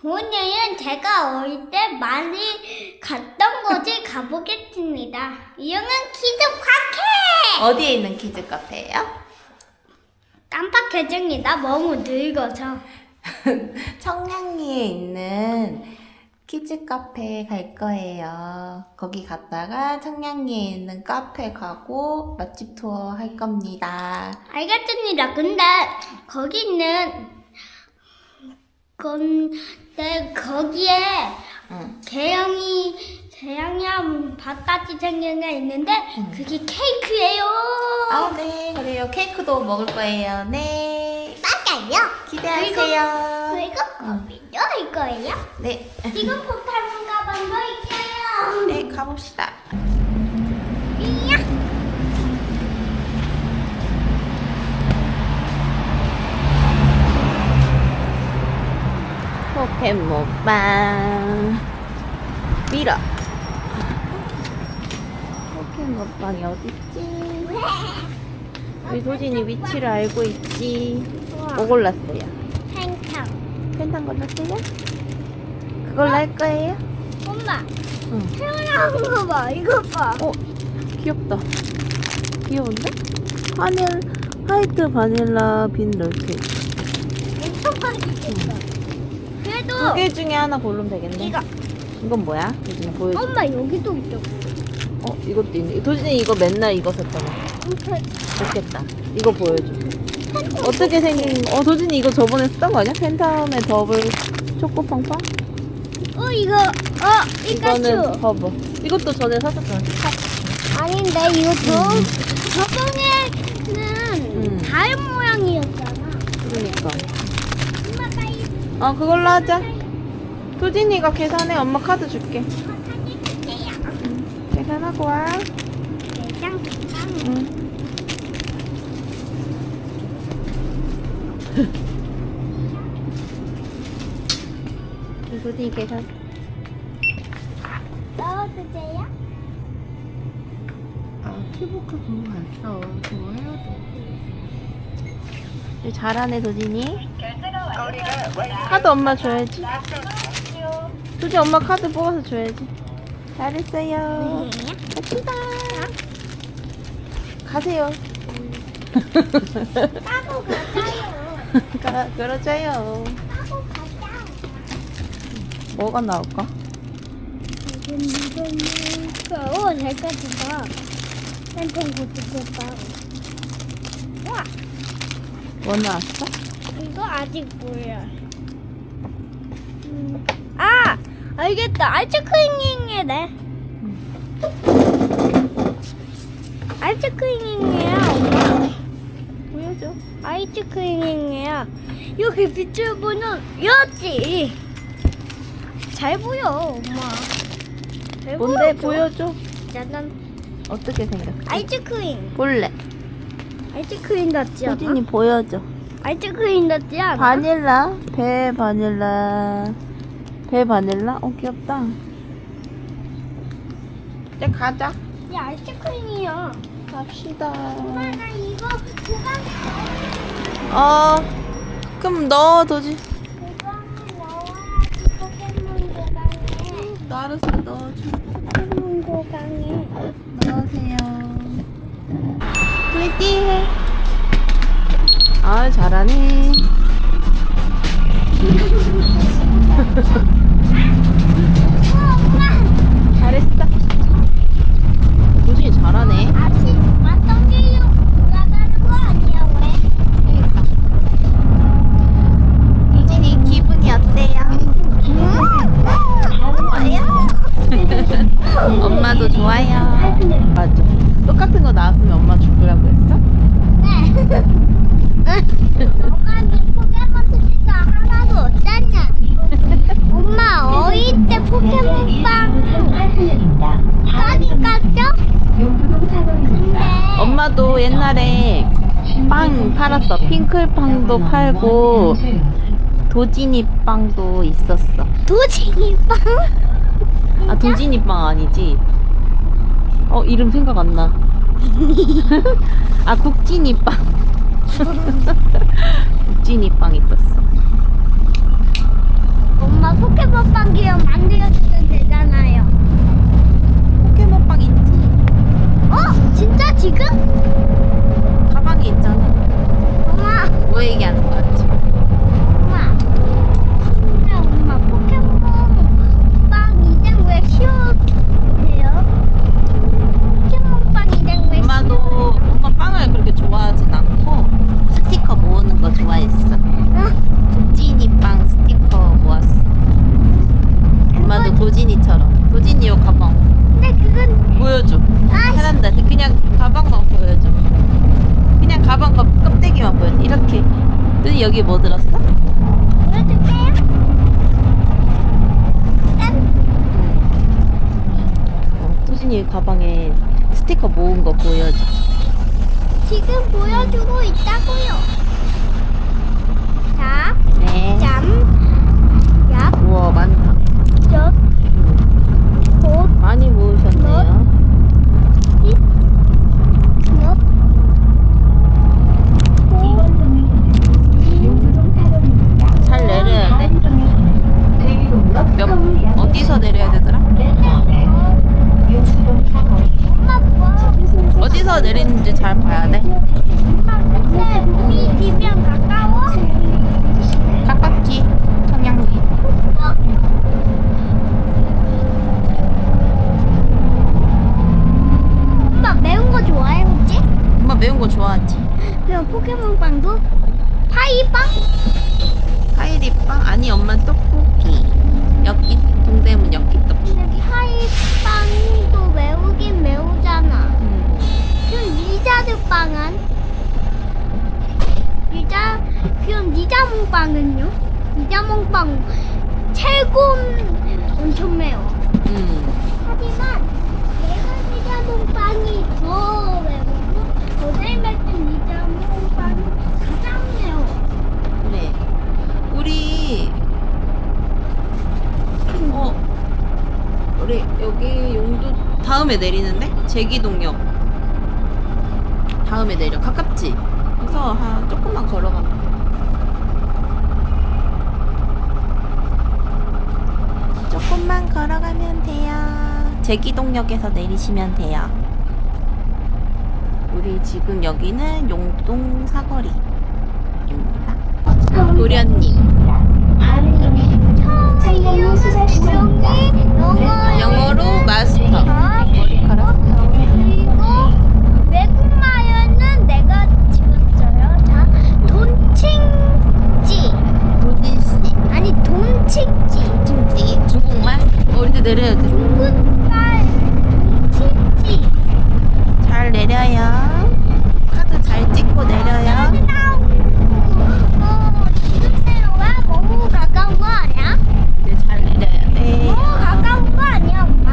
오늘은 제가 어릴 때 많이 갔던 곳을 가보겠습니다. 이름은 키즈 카페! 어디에 있는 키즈 카페예요? 깜빡해집니다. 너무 늙어서. 청량리에 있는 키즈 카페에 갈 거예요. 거기 갔다가 청량리에 있는 카페 가고 맛집 투어 할 겁니다. 알겠습니다. 근데 거기는 건데 거기에 응. 개영이 개영이랑 밥같이 생긴 게 있는데 그게 케이크예요. 아, 네. 그래요. 케이크도 먹을 거예요. 네. 맞아요. 기대하세요. 그리고 거기도 할 거예요. 네. 지금 폭탄 가방도 있어요. 네, 가봅시다. 이야. 포켓몬빵 밀어 포켓몬빵이 어딨지? 우리 도진이 위치를 알고 있지 뭐 골랐어요? 팽창. 펜탄 골랐어요? 그걸로 할 거예요? 엄마. 응. 태어난 거 봐. 이거 봐. 어 귀엽다 귀여운데? 바닐 화이트 바닐라 빈 롤케이크 엄청 맛있겠어. 그래도 두 개 중에 하나 고르면 되겠네 이거. 이건 뭐야? 도진이 보여줘 엄마 여기도 있어. 어 이것도 있네 도진이 이거 맨날 이거 썼잖아 좋겠다. 이거 보여줘. 어떻게 생긴? 어 도진이 이거 저번에 쓰던 거 아니야? 펜타움의 더블 초코팡팡? 어 이거 어 이거는 피카츄 버버. 이것도 전에 샀었잖아. 아닌데 이거 저 저번에는 음. 다른 모양이었잖아 그러니까. 어 그걸로 하자. 도진이가 계산해. 엄마 카드 줄게. 사줄게요 계산하고 와. 응. 도진이 계산. 넣어주세요 아 그거 갔어. 그거 해야 돼. 잘하네 도진이. 카드 엄마 줘야지. 도진 엄마 카드 뽑아서 줘야지. 잘했어요. 갑시다. 가세요. 따고 가자요 가, 그러자요. 따고 가자 뭐가 나올까? 지금 이거는 오 잘까지다 펜펜 고추국밥 와뭐 나왔어? 이거 아직 몰라 음. 아 알겠다 아이스크림이네 아이스크림이야 엄마 보여줘. 아이스크림이야 여기 빛을 보는 여지 잘 보여 엄마 잘 뭔데 보여줘. 짜잔 어떻게 생겼어? 아이스크림 볼래. 아이스크림 같지 않아? 도진이 보여줘. 아이스크림 같지 않아? 바닐라, 배 바닐라, 배 바닐라. 어 귀엽다. 이제 가자. 이 아이스크림이야 갑시다. 엄마 나 이거 보관 어, 그럼 넣어 도지. 보관을 넣어야지 포켓몬 보관에 나르스 넣어줘. 포켓몬 보관에 넣으세요. 플리띠 해. 아 잘하네. 잘했어. 빵도 팔고 도진이 빵도 있었어. 도진이 빵? 아 도진이 빵 아니지? 어 이름 생각 안 나. 아 국진이 빵. 국진이 빵 있었어. 엄마 포켓몬 빵 기억 만들어주면 되잖아요. 포켓몬 빵 있지? 어 진짜 지금? 그거 얘기하는 거였지. 엄마, 근데 엄마 포켓몬 빵 이젠 왜 싫어해요? 포켓몬 빵 이젠 왜 엄마도 싫어해요? 엄마 빵을 그렇게 좋아하진 않고 스티커 모으는 거 좋아했어. 도진이 빵 스티커 모았어. 엄마도 그건- 도진이처럼. 도진이 요 가방 근데 그건 보여줘. 아이씨. 사람들한테 그냥 가방만 보여줘. 가방 껍, 껍데기만 보여. 이렇게. 눈이 여기 뭐 들었어? 보여줄게요. 짠. 어, 수진이 가방에 스티커 모은 거 보여줘. 지금 보여주고 있다고요. 자, 네. 짬, 약, 우와, 많다. 젖, 음, 곧, 많이 모으셨네요. ít, 엿, 잘 내려야 돼. 몇, 어디서 내려야 되더라? 어디서 내리는지 잘 봐야 돼. 엄마 근데 우리 집이랑 가까워? 가깝지? 청량리. 엄마 매운 거 좋아해 혹시? 엄마 매운 거 좋아하지? 그럼 포켓몬빵도 파이빵? 파이리빵? 아니, 엄마 떡볶이. 엽기, 동대문 엽기 떡볶이. 근데 파이빵도 매우긴 매우잖아. 음. 그럼 리자드 빵은? 리자 그럼 리자몽 빵은요? 리자몽 빵 최고 엄청 매워. 음. 하지만 내가 리자몽 빵이 더 매우고 어제 맵던 리자몽 빵이 가장 매워. 그래. 우리 어 우리 여기 용도 다음에 내리는데 제기동역 다음에 내려 가깝지. 그래서 한 조금만 걸어가면 돼. 조금만 걸어가면 돼요. 제기동역에서 내리시면 돼요. 우리 지금 여기는 용동 사거리입니다. 도련님. 영어 영어로 마스터. 머리카락. 그리고 외국말은 내가 지웠어요. 자, 돈칭지 도진씨. 아니 돈칭지 찜찌. 중국말. 어, 이제 내려야 돼. 중국말 돈칭지 잘 내려요. 카드 잘 찍고 내려요. 어, 지금 내려와 너무 가까운 거 아니야? 이제 잘 내려야 돼. 너무 가까운 거 아니야, 엄마?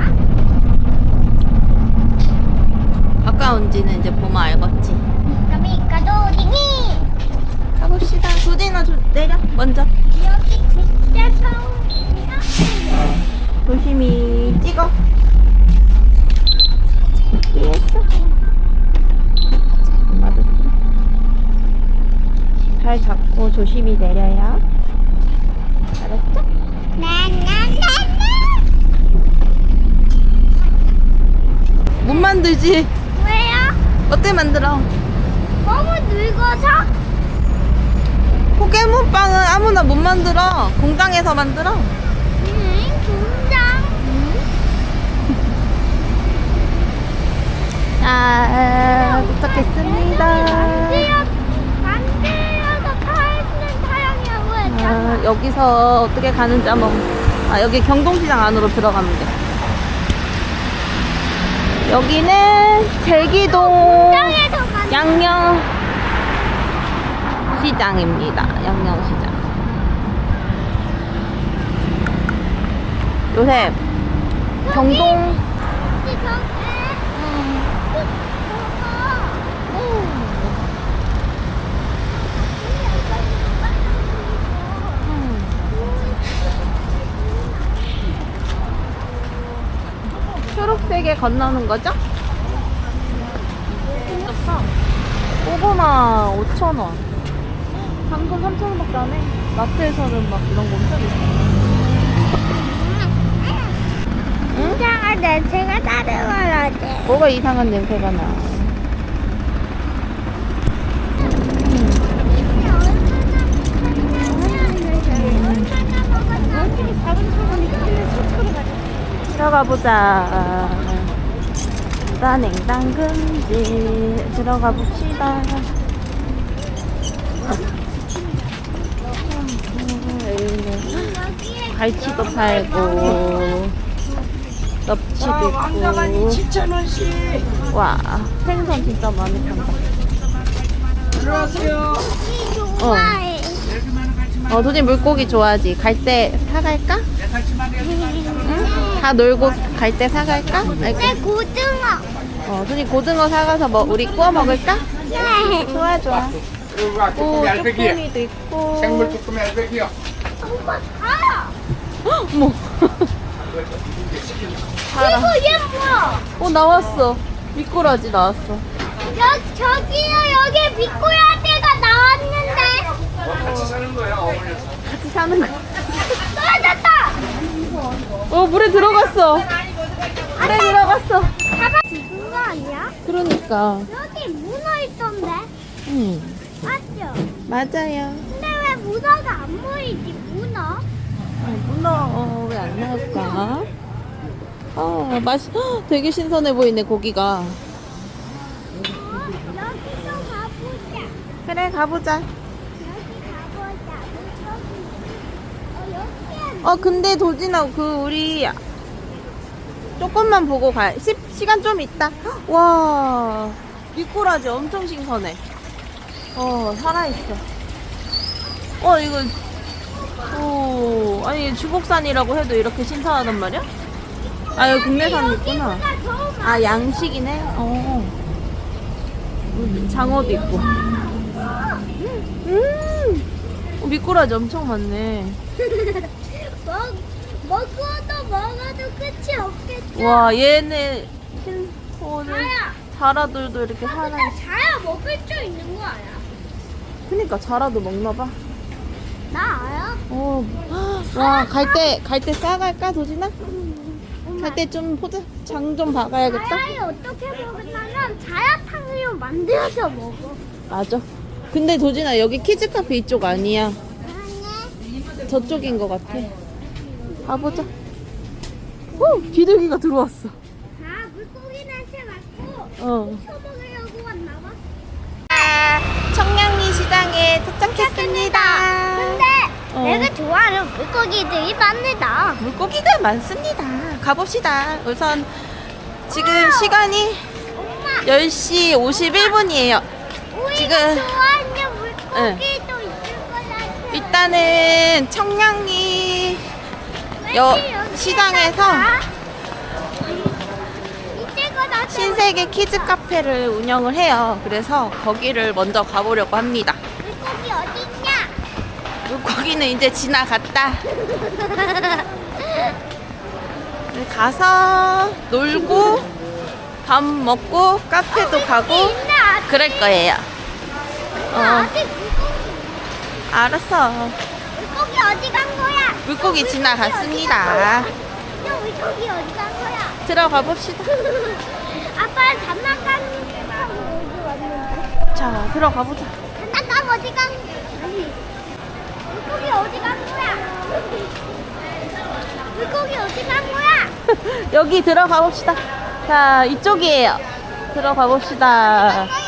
가까운지는 이제 보면 알겠지. 까미까도 딩이 가봅시다. 도진아, 조, 내려. 먼저. 여기 진짜 처음이야. 조심히 찍어. 이해했어? 맞아. 잘 잡고 조심히 내려요. 알았죠? 나나나나. 못 만들지? 왜요? 어때 만들어? 너무 늙어서? 포켓몬빵은 아무나 못 만들어. 공장에서 만들어. 응, 공장. 자, 도착했습니다. 만들어, 아, 했잖아. 여기서 어떻게 가는지 한번. 아, 여기 경동시장 안으로 들어가면 돼. 여기는 제기동 공장에서 가는 양양 시장입니다. 양양 시장. 요새 경동 저기 저기. 초록색에 건너는 거죠? 고구마 5,000원. 당근 3,000원밖에 안 해. 마트에서는 막 이런 거 엄청 비싸. 공장을 냄새가 따르워야 돼. 뭐가 이상한 냄새가 나. 들어가 보자. 나 냉당금지 들어가 봅시다. 갈치도 팔고 넙치도 있고 7,000원씩. 와 생선 진짜 많이 판다 같이 만 어, 도진이 물고기 좋아하지. 갈 때 사갈까? 응? 다 놀고 갈 때 사갈까? 아이고. 내 고등어. 어, 도진이 고등어 사가서 뭐 우리 구워 먹을까? 네. 좋아, 좋아. 오, 쭈꾸미 알배기. 쭈꾸미도 있고. 생물 쭈꾸미 알배기요. 엄마 다. 어머. 살아. 이거 얘 뭐야? 어, 나왔어. 미꾸라지 나왔어. 여 저기요 여기 미꾸라지가 나왔는데 같이 사는 거예요. 어머니. 같이 사는 거. 떨어졌다. 어, 물에 들어갔어. 물에 들어갔어. 봐봐 죽은 거 아니야? 그러니까. 여기 문어 있던데 응. 맞죠? 맞아요. 근데 왜 문어가 안 보이지 문어? 어, 문어 왜 안 나올까? 아, 맛 되게 신선해 보이네 고기가. 어, 여기도 가보자. 그래 가보자. 여기 가보자. 물고기. 어 근데 도진아 그 우리 조금만 보고 가. 시, 시간 좀 있다. 와 미꾸라지 엄청 신선해. 어 살아있어. 어 이거 오 아니 중국산이라고 해도 이렇게 신선하단 말이야? 아 여기 국내산 있구나. 아 양식이네. 어. 음, 장어도 있고. 음. 어, 미꾸라지 엄청 많네. 먹 먹어도 먹어도 끝이 없겠죠. 와 얘네 흰 오늘 자야. 자라들도 이렇게 아, 살아. 근데 자야 먹을 줄 있는 거 알아? 그니까 자라도 먹나 봐. 나 알아? 어. 와갈 때 갈 때 싸갈까 도진아? 갈 때좀 보자. 장좀 봐가야겠다. 자야를 어떻게 먹냐면 자야탕을 만들어서 먹어. 맞아. 근데 도진아 여기 키즈 카페 이쪽 아니야. 아니. 저쪽인 것 같아. 가보자. 오 비둘기가 들어왔어. 아 물고기한테 맞고 어. 쳐먹으려고 왔나 봐. 아, 청량리 시장에 도착했습니다. 근데 어. 내가 좋아하는 물고기들이 많다. 물고기가 많습니다. 가봅시다. 우선 지금 시간이 엄마, 10시 51분이에요. 우리가 지금- 좋아하는 물고기도 있을 거야. 일단은 청량리 여, 시장에서 신세계 키즈 카페를 운영을 해요. 그래서 거기를 먼저 가보려고 합니다. 물고기 어디 있냐? 물고기는 이제 지나갔다. 가서 놀고 밥 먹고 카페도 가고 있네 아직. 그럴 거예요. 어. 알았어. 물고기 어디 간? 물고기 지나갔습니다. 야 물고기 어디 간 거야? 들어가 봅시다. 아빠 장난감 하고 여기 왔는데. 자, 들어가 보자. 장난감 어디 간? 아니. 물고기 어디 간 거야? 물고기 어디 간 거야? 여기 들어가 봅시다. 자, 이쪽이에요. 들어가 봅시다.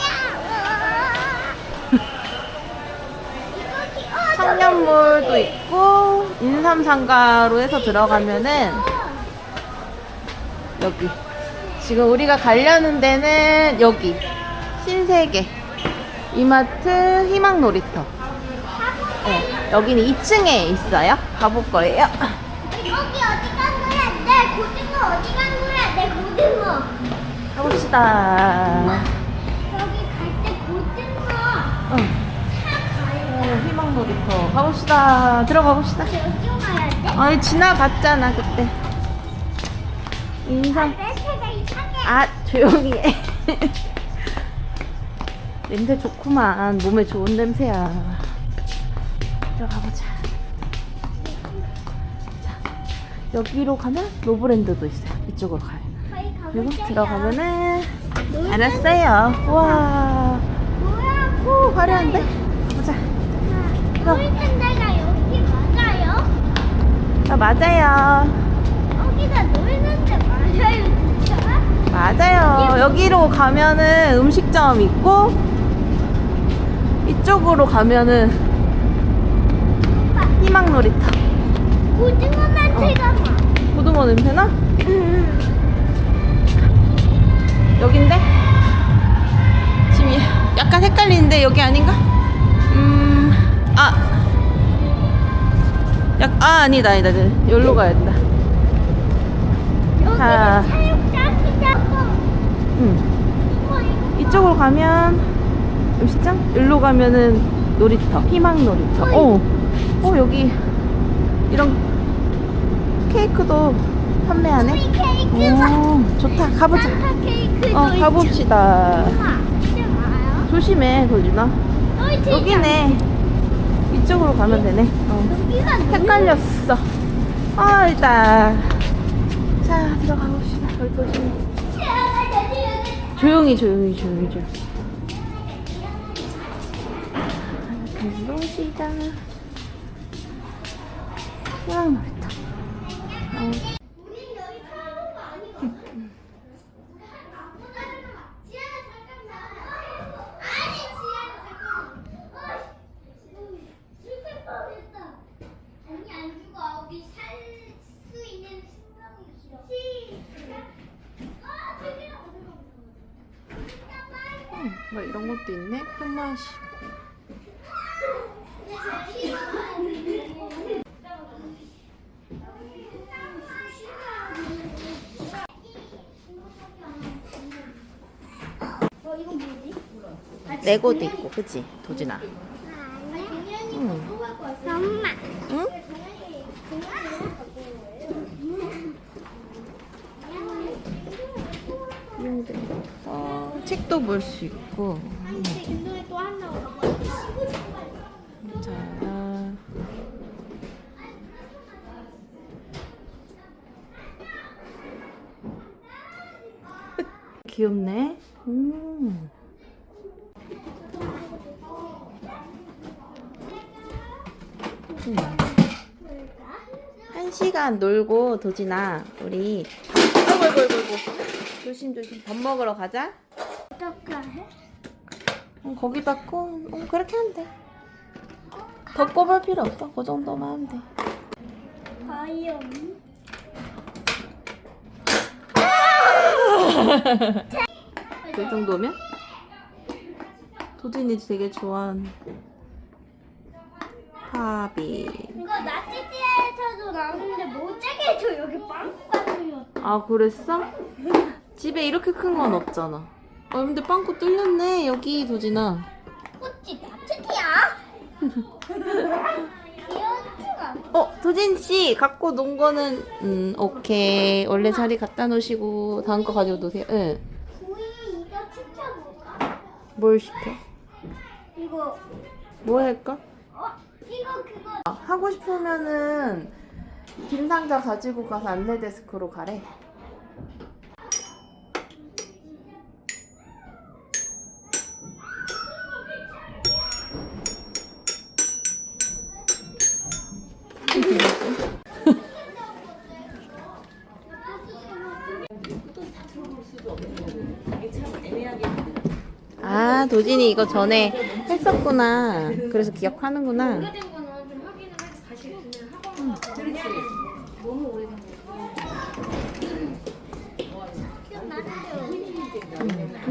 청년몰도 있고 인삼상가로 해서 들어가면은 여기. 지금 우리가 가려는 데는 여기. 신세계. 이마트 희망놀이터. 네, 여기는 2층에 있어요. 가볼 거예요. 물고기 어디 간 거야? 내 고등어 어디 간 거야? 내 고등어. 가봅시다 놀이터 가봅시다. 들어가 봅시다. 여기 가야 돼? 아니 지나갔잖아 그때. 냄새가 이상해. 아 조용히 해. 냄새 좋구만. 몸에 좋은 냄새야. 들어가보자. 자 여기로 가면 노브랜드도 있어요. 이쪽으로 가요. 그리고 가볼게요. 들어가면은 알았어요. 와. 뭐야? 오, 화려한데? 데가 여기 맞아요? 아, 맞아요 여기가 놀는 데 맞아요, 진짜? 맞아요. 여기로 가면은 음식점 있고 이쪽으로 가면은 희망 놀이터. 고등어 냄새가 나. 고등어 냄새나? 여긴데? 지금 이- 약간 헷갈리는데 여기 아닌가? 음, 아, 약, 아 아니다 아니다 아니다. 여기로 가야 된다. 자, 사육장이라고. 이거 이쪽으로 가면 음식장? 여기로 가면은 놀이터, 희망 놀이터. 어, 어 여기 이런 케이크도 판매하네. 우리 케이크가 오, 좋다. 가보자. 산타 케이크도 어. 가봅시다. 조심해, 돌리나. 어, 진짜. 여기네. 이쪽으로 가면 되네. 어. 헷갈렸어. 아, 일단. 자, 들어가 봅시다. 여기. 조용히, 조용히, 조용히, 조용히. 운동시장. 희망 놀이터. 어. 우리는 여기 사는 거 아니고. 지하는 잠깐만. 아니, 지하는 잠깐만. 어이, 죽을 뻔했다. 아니, 안 죽어. 우리 살 수 있는 생명이 길어. 시작. 아, 저기요. 음, 뭐 이런 것도 있네. 큰 맛이. 어, 이건 뭐지? 레고도 있고, 그치? 도진아. 응. 엄마. 응? 어, 책도 볼 수 있고. 자. 귀엽네. 음. 음. 한 시간 놀고 도진아 우리 아이고 아이고 아이고 아이고. 조심 조심 밥 먹으러 가자. 어떻게 해? 어, 거기다 꽂 어, 그렇게 하면 돼. 더 꼽을 필요 없어. 그 정도만 하면 돼. 과연 그 정도면? 도진이 되게 좋아하는 파비. 이거 나치티에서도 나오는데 못 짜게 해줘 여기 빵꾸가 뚫렸다 아 그랬어? 집에 이렇게 큰 건 없잖아. 어 근데 빵꾸 뚫렸네 여기 도진아. 꽃이 나치티야? 귀엽지가 어 도진 씨 갖고 논 거는 음 오케이 원래 자리 갖다 놓으시고 다음 거 가지고 노세요. 응. 이거 진짜? 뭘 시켜? 이거 뭐 할까? 그거 아, 하고 싶으면은 빈 상자 가지고 가서 안내 데스크로 가래. 아, 도진이 이거 전에 했었구나. 그래서 기억하는구나.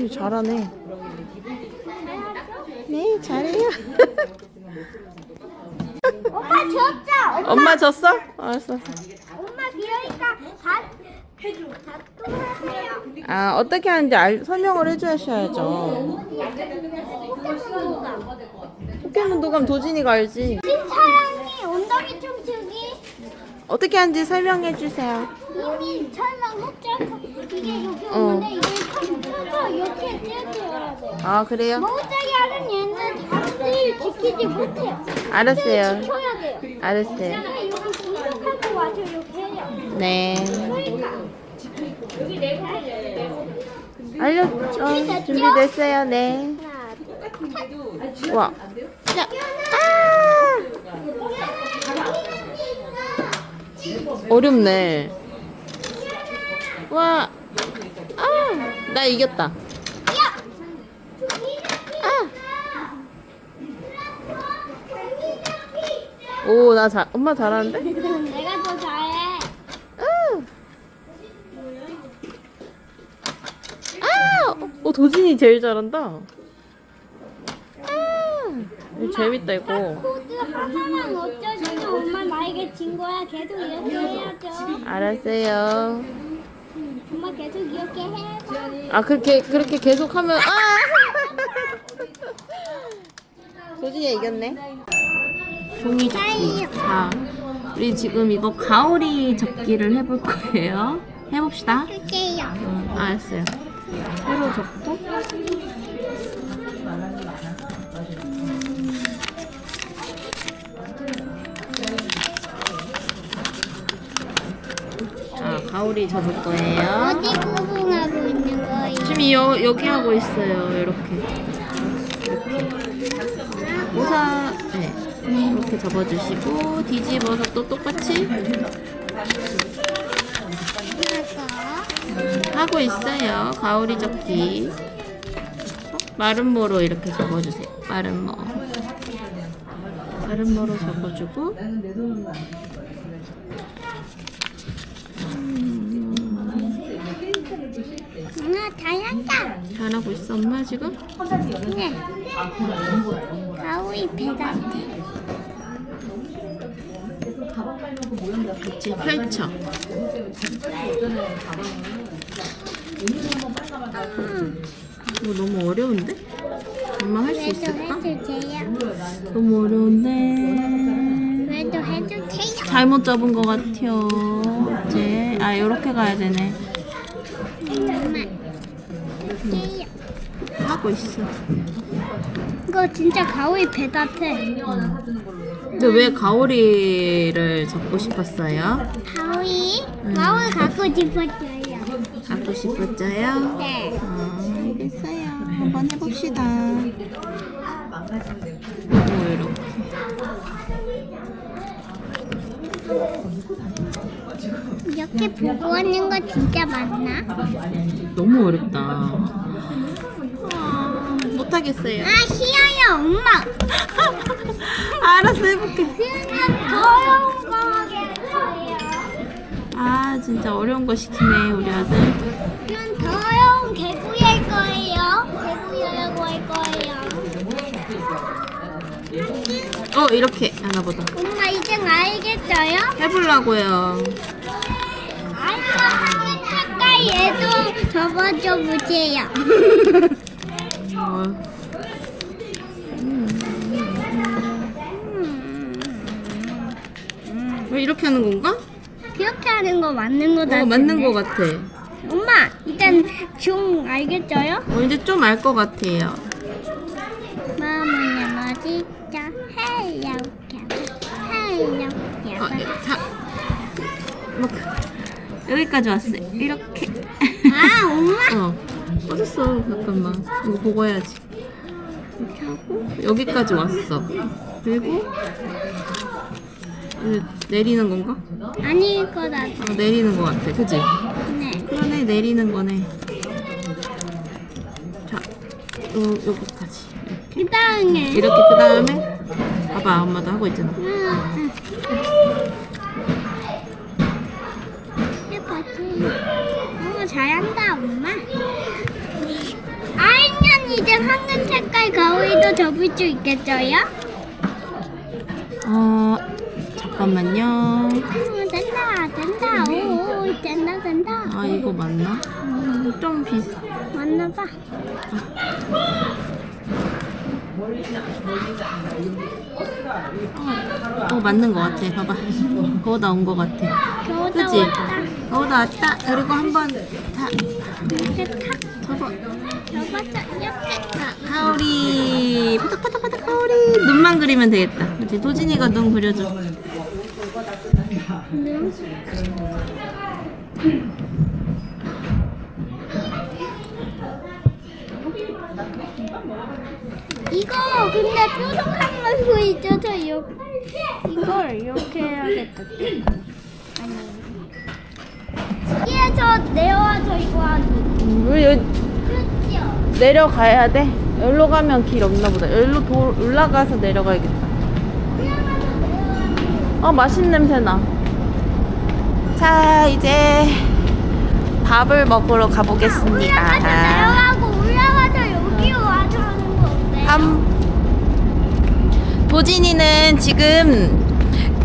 도진이 잘하네. 네, 잘해요. 엄마 줬죠? 엄마, 엄마 졌어? 알았어. 엄마 그러니까 다 해줘 다 뚫으세요 아, 어떻게 하는지 알, 설명을 해주셔야죠. 포켓몬 도감 포켓몬 도감 도진이가 알지. 사랑이 엉덩이 춤추기 어떻게 하는지 설명해 주세요. 이미 설명했죠 이게 여기 어. 오는데 이걸 펴서 이렇게 떼어야 돼요 아, 그래요? 못하게 하는 얘는 다들 지키지 못해요 알았어요. 지켜야 돼요 알았어요. 여기 공격하고 와서 이렇게 해요 네. 그러니까 알려, 어, 준비됐어요. 네. 와. 자. 아! 어렵네. 와. 아! 나 이겼다. 아! 오, 나 잘, 엄마 잘하는데? 내가 더 잘해 아! 아! 어, 도진이 제일 잘한다. 이거 재밌다 이거. 코드 하나만 어쩌면 엄마 나에게 진 거야. 계속 이렇게 해야죠. 알았어요. 엄마 계속 이렇게 해봐. 아 그렇게 그렇게 계속 하면 아. 도진이 이겼네. 종이 접기. 자, 우리 지금 이거 가오리 접기를 해볼 거예요. 해봅시다. 할게요. 응, 알았어요. 새로 접고. 가오리 접을 거예요. 어디 구분하고 있는 거예요? 지금 여, 여기 하고 있어요. 이렇게. 이렇게. 우선 네. 이렇게 접어주시고 뒤집어서 또 똑같이. 하고 있어요. 가오리 접기. 마른 모로 이렇게 접어주세요. 마른 모. 마른 모로 접어주고. 엄마 잘한다. 잘하고 있어, 엄마 지금? 네. 가오이 배달대. 펼쳐. 이거 너무 어려운데? 엄마 할 수 그래도 있을까? 해주세요. 너무 어려운데. 그래도 해주세요. 잘못 접은 것 같아요. 이제 아 이렇게 가야 되네. 엄마. 해요. 하고 있어. 이거 진짜 가오이 배 같아. 근데 왜 가오리를 접고 싶었어요? 가오이? 가오이 갖고 싶었어요. 갖고 싶었어요? 네. 아, 알겠어요. 한번 해봅시다. 오, 이렇게. 이렇게 보고 하는 거 진짜 많나? 너무 어렵다. 아, 못하겠어요. 아, 싫어요, 엄마. 알았어, 해볼게. 그냥 더러운 거 하겠어요. 아, 진짜 어려운 거 시키네, 우리 아들. 그냥 더러운 개구리 할 거예요. 개구리라고 할 거예요. 어, 이렇게 하나 보다. 엄마 이제 알겠어요? 해보려고요. 얘도 접어줘 보세요. 어, 왜 이렇게 하는 건가? 그렇게 하는 거 맞는 거 같은데. 어, 맞는 거 같아. 엄마, 일단 중 알겠어요? 어, 이제 좀 알 것 같아요. 마음은 멋지자 헬로 헬로 어, 자, 뭐, 여기까지 왔어요. 이렇게. 아 엄마 어, 꺼졌어. 잠깐만. 이거 보고 해야지. 이렇게 하고, 여기까지 왔어. 그리고, 이제 내리는 건가? 아닐 거다 어, 내리는 거 같아. 그지? 네 그러네, 내리는 거네. 자, 요, 여기까지. 이렇게. 그 다음에 이렇게 그 다음에, 봐봐, 엄마도 하고 있잖아. 해보지 엄마 잘한다 엄마 알면 이제 황금 색깔 가위도 접을 수 있겠어요? 어, 잠깐만요. 오, 된다 된다 오 된다 된다 아, 이거 맞나? 음, 좀 비슷. 맞나 봐 어, 맞는 것 같아. 봐봐. 그거 나온 것 같아. 왔다 그거 나왔다. 그리고 한 번, 다, 접어. 자, 가오리. 바닥바닥바닥 가오리. 눈만 그리면 되겠다. 그치? 도진이가 눈 그려줘. 음. 이거 근데 뾰족한 걸로 있어서 이렇게 이걸 이렇게 해야겠다. 여기에서 내려와서 이거 하기. 왜 여기? 내려가야 돼? 여기로 가면 길 없나 보다. 여기로 도, 올라가서 내려가야겠다. 올라가서 어, 맛있는 냄새 나. 자, 이제 밥을 먹으러 올라가서 가보겠습니다. 내려가고 올라가서 여기로 와서 하는 거 어때? 밥 도진이는 지금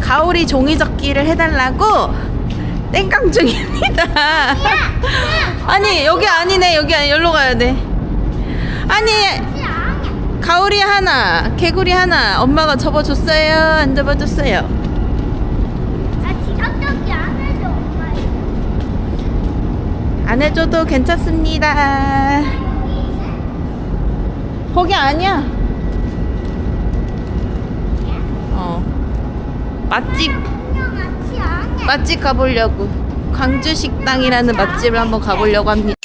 가오리 종이접기를 해달라고 땡깡 중입니다. 아니 여기 아니네 여기 아니 여기로 가야 돼. 아니 가오리 하나, 개구리 하나 엄마가 접어줬어요. 안 접어줬어요. 아안 해줘 해줘도 괜찮습니다. 거기 아니야. 어. 맛집. 맛집 가보려고. 광주 식당이라는 맛집을 한번 가보려고 합니다.